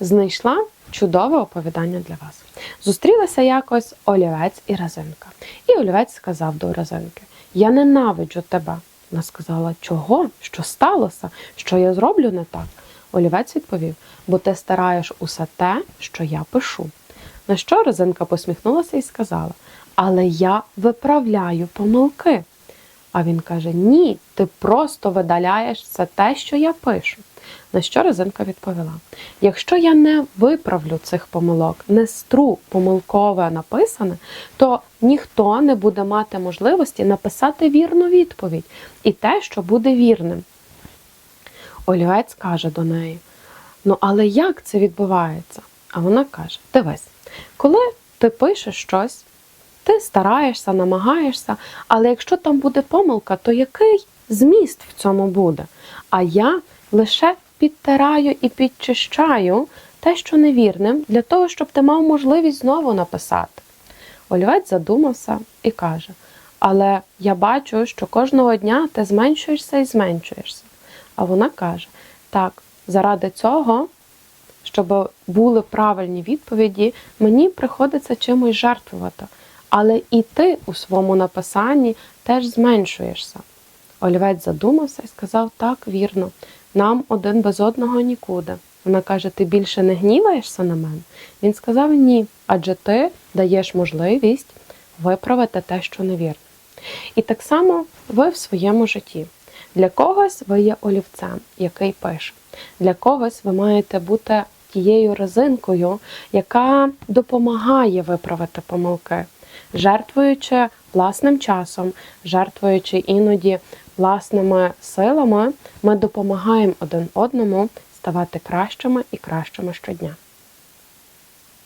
знайшла чудове оповідання для вас. Зустрілися якось олівець і Розинка. І олівець сказав до Розинки: Я ненавиджу тебе. Вона сказала, чого? Що сталося? Що я зроблю не так? Олівець відповів: бо ти стараєш усе те, що я пишу. На що Розинка посміхнулася і сказала: Але я виправляю помилки. А він каже: Ні, ти просто видаляєш все те, що я пишу. На що Розинка відповіла: Якщо я не виправлю цих помилок, не стру помилкове написане, то ніхто не буде мати можливості написати вірну відповідь і те, що буде вірним. Олівець каже до неї: Ну, але як це відбувається? А вона каже: Дивись, коли ти пишеш щось, ти стараєшся, намагаєшся, але якщо там буде помилка, то який зміст в цьому буде? А я лише підтираю і підчищаю те, що невірним, для того, щоб ти мав можливість знову написати. Олівець задумався і каже: Але я бачу, що кожного дня ти зменшуєшся і зменшуєшся. А вона каже: Так, заради цього, щоб були правильні відповіді, мені приходиться чимось жертвувати. Але і ти у своєму написанні теж зменшуєшся. Олівець задумався і сказав: так, вірно, нам один без одного нікуди. Вона каже: Ти більше не гніваєшся на мене? Він сказав: Ні, адже ти даєш можливість виправити те, що невірно. І так само ви в своєму житті. Для когось ви є олівцем, який пише. Для когось ви маєте бути тією резинкою, яка допомагає виправити помилки, жертвуючи власним часом, жертвуючи іноді власними силами, ми допомагаємо один одному ставати кращими і кращими щодня.